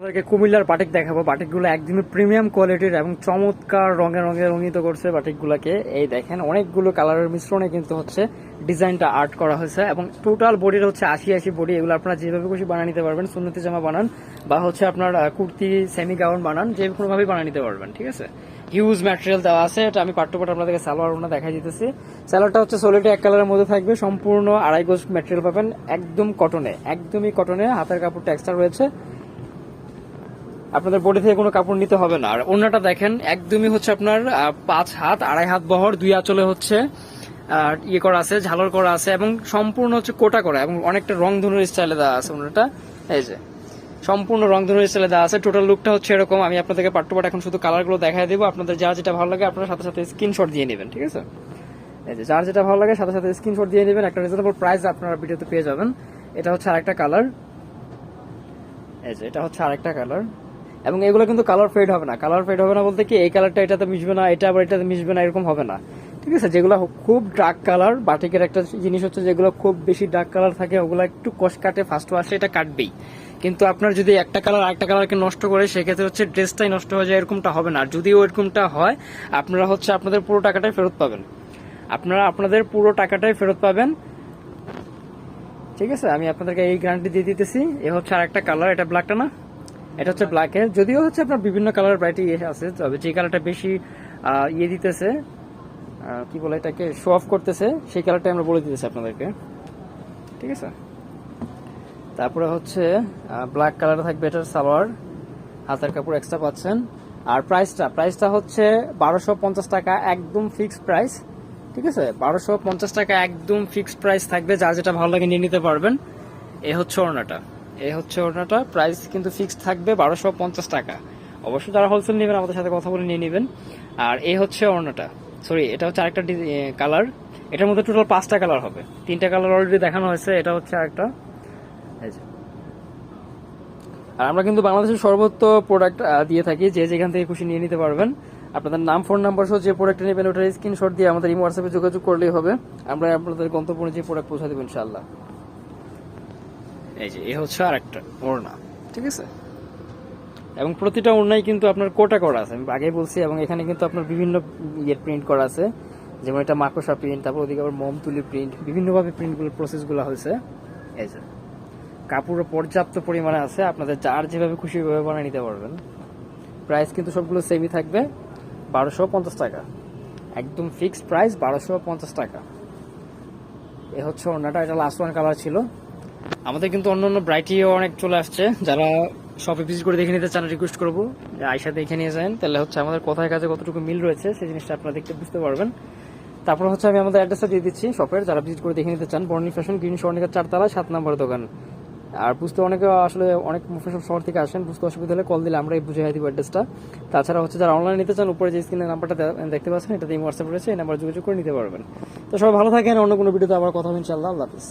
আপনাদেরকে কুমিল্লার বাটিক দেখাবো। বাটিকগুলো একদমই প্রিমিয়াম কোয়ালিটির এবং চমৎকার রঙে রঙে রঙিত করছে বাটিকগুলোকে। এই দেখেন, অনেকগুলো কালারের মিশ্রণে কিন্তু হচ্ছে ডিজাইনটা আর্ট করা হয়েছে এবং টোটাল বডির হচ্ছে আশি আশি বডি এগুলো আপনারা যেভাবে খুশি বানিয়ে নিতে পারবেন, সুন্নতি জামা বানান বা হচ্ছে আপনার কুর্তি সেমি গাউন বানান, যে কোনোভাবেই বানিয়ে নিতে পারবেন, ঠিক আছে? হিউজ ম্যাটেরিয়াল দেওয়া আছে, এটা আমি পাট্ট পাট আপনাদেরকে সালোয়ার ওনা দেখাই দিতেছি। সালোয়ারটা হচ্ছে সোলিটি এক কালারের মধ্যে থাকবে, সম্পূর্ণ আড়াই গোজ ম্যাটেরিয়াল পাবেন, একদম কটনে একদমই কটনে হাতের কাপড় এক্সট্রা রয়েছে। আপনাদের বডি থেকে কোনো কাপড় নিতে হবে না। আর অন্যটা দেখেন, একদমই হচ্ছে আপনার পাঁচ হাত, আড়াই হাত বহর, দুই আঁচলে হচ্ছে আর ইয়ে করা আছে, ঝালর করা আছে, এবং সম্পূর্ণ হচ্ছে কোটা করা, এবং অনেকটা রং ধনুর স্টাইলে দেওয়া আছে অন্যটা এই যে, সম্পূর্ণ রং ধনুর স্টাইলে দেওয়া আছে টোটাল লুকটা হচ্ছে এরকম, আমি আপনাদেরকে পাট্ট পাট এখন শুধু কালারগুলো দেখাই দেবো, আপনাদের যা যেটা ভালো লাগে আপনারা সাথে সাথে স্ক্রিনশট দিয়ে নেবেন, ঠিক আছে? এই যে, যার যেটা ভালো লাগে সাথে সাথে স্ক্রিনশট দিয়ে নেবেন, একটা রিজনেবল প্রাইস আপনারা ভিডিওতে পেয়ে যাবেন। এটা হচ্ছে আরেকটা কালার এই যে, এটা হচ্ছে আরেকটা কালার এবং এগুলো কিন্তু কালার ফেড হবে না। কালার ফেড হবে না বলতে কি, এই কালারটা এটাতে মিশবে না, এটা আবার এটাতে মিশবে না, এরকম হবে না। ঠিক আছে? যেগুলো খুব ডার্ক কালার বাটিকের একটা জিনিস হচ্ছে যেগুলো খুব বেশি ডার্ক কালার থাকে, ওগুলো একটু কষ কাটে ফার্স্ট ওয়াশে এটা কাটবেই। কিন্তু আপনার যদি একটা কালার আরেকটা কালারকে নষ্ট করে, সেক্ষেত্রে হচ্ছে ড্রেসটাই নষ্ট হয়ে যায়, এরকমটা হবে না। যদিও এরকমটা হয়, আপনারা হচ্ছে আপনাদের পুরো টাকাটাই ফেরত পাবেন। আপনারা আপনাদের পুরো টাকাটাই ফেরত পাবেন। ঠিক আছে? আমি আপনাদেরকে এই গ্যারান্টি দিয়ে দিতেছি। এ হচ্ছে আর একটা কালার এটা ব্ল্যাকটা না? এটা হচ্ছে ব্ল্যাকে যদিও হচ্ছে আপনার বিভিন্ন কালার ব্রাইটি আছে, তবে যে কালারটা বেশি ইয়ে দিতেছে কি বলে এটাকে শো অফ করতেছে, সেই কালারটা আমরা বলে দিতেছি আপনাদেরকে। ঠিক আছে? তারপরে হচ্ছে ব্ল্যাক কালার থাকবে এটার সালোয়ার, হাতের কাপড় এক্সট্রা পাচ্ছেন। আর প্রাইসটা প্রাইসটা হচ্ছে বারোশো পঞ্চাশ টাকা, একদম ফিক্সড প্রাইস ঠিক আছে? বারোশো পঞ্চাশ টাকা একদম ফিক্সড প্রাইস থাকবে যা যেটা ভালো লাগে নিয়ে নিতে পারবেন। এ হচ্ছে ওড়নাটা। এ হচ্ছে ওড়নাটা। প্রাইস কিন্তু ফিক্সড থাকবে বারোশো পঞ্চাশ টাকা। অবশ্যই যারা হোলসেল নেবেন, আমাদের সাথে কথা বলে নিয়ে নেবেন। আর এই হচ্ছে ওড়নাটা। সরি এটা হচ্ছে আরেকটা কালার এটার মধ্যে টোটাল পাঁচটা কালার হবে। তিনটা কালার অলরেডি দেখানো হয়েছে, এটা হচ্ছে আরেকটা। আর আমরা কিন্তু বাংলাদেশের সর্বোচ্চ প্রোডাক্ট দিয়ে থাকি। যে যেখান থেকে খুশি নিয়ে নিতে পারবেন। আপনাদের নাম ফোন নাম্বার সহ যে প্রোডাক্ট নেবেন, ওটার স্ক্রিনশট দিয়ে আমাদের ইমো হোয়াটসঅ্যাপে যোগাযোগ করলেই হবে। আমরা আপনাদের গন্তব্যে যে প্রোডাক্ট পৌঁছে দেবো, ইনশাআল্লাহ। এই যে, এ হচ্ছে আর একটা ওড়না, ঠিক আছে? এবং প্রতিটা ওড়নাই কিন্তু আপনার কোটা করা আছে। আমি আগেই বলছি, এবং এখানে কিন্তু আপনার বিভিন্ন ইয়ের প্রিন্ট করা আছে। যেমন এটা মাকড়সা প্রিন্ট তারপর ওদিকে আবার মম তুলি প্রিন্ট বিভিন্নভাবে প্রিন্টগুলো প্রসেসগুলো হয়েছে। এই যে কাপড়ও পর্যাপ্ত পরিমাণে আছে, আপনাদের যার যেভাবে খুশি ওইভাবে বানিয়ে নিতে পারবেন। প্রাইস কিন্তু সবগুলো সেমই থাকবে, বারোশো পঞ্চাশ টাকা। একদম ফিক্সড প্রাইস বারোশো পঞ্চাশ টাকা। এ হচ্ছে অন্যটা এটা লাস্ট ওয়ান কালার ছিল। আমাদের কিন্তু অন্য অন্য ব্রাইটিও অনেক চলে আসছে। যারা শপে ভিজিট করে দেখে নিতে চান রিকোয়েস্ট করব। যে আয়সা দেখে নিয়ে যান, তাহলে হচ্ছে আমাদের কথায় কাজে কতটুকু মিল রয়েছে, সেই জিনিসটা আপনারা দেখতে বুঝতে পারবেন। তারপর হচ্ছে আমি আমাদের অ্যাড্রেসটা দিয়ে দিচ্ছি শপের যারা ভিজিট করে দেখে নিতে চান বর্ণি ফ্যাশন গ্রিন স্বর্ণিকার চারতলা, সাত নম্বর দোকান। আর বুঝতে অনেকে আসলে অনেক মুফাসব শহর থেকে আসেন, বুঝতে অসুবিধা হলে কল দিলে আমরাই বুঝে দিব অ্যাড্রেসটা তাছাড়া হচ্ছে যারা অনলাইনে নিতে চান, উপরে যে স্ক্রিনের নাম্বারটা দেখতে পাচ্ছেন, এটাতে হোয়াটসঅ্যাপ রয়েছে, এই নাম্বার যোগাযোগ করে নিতে পারবেন। তো সবাই ভালো থাকেন, অন্য কোনো ভিডিওতে আবার কথা হবে ইনশাআল্লাহ। আল্লাহ হাফিজ।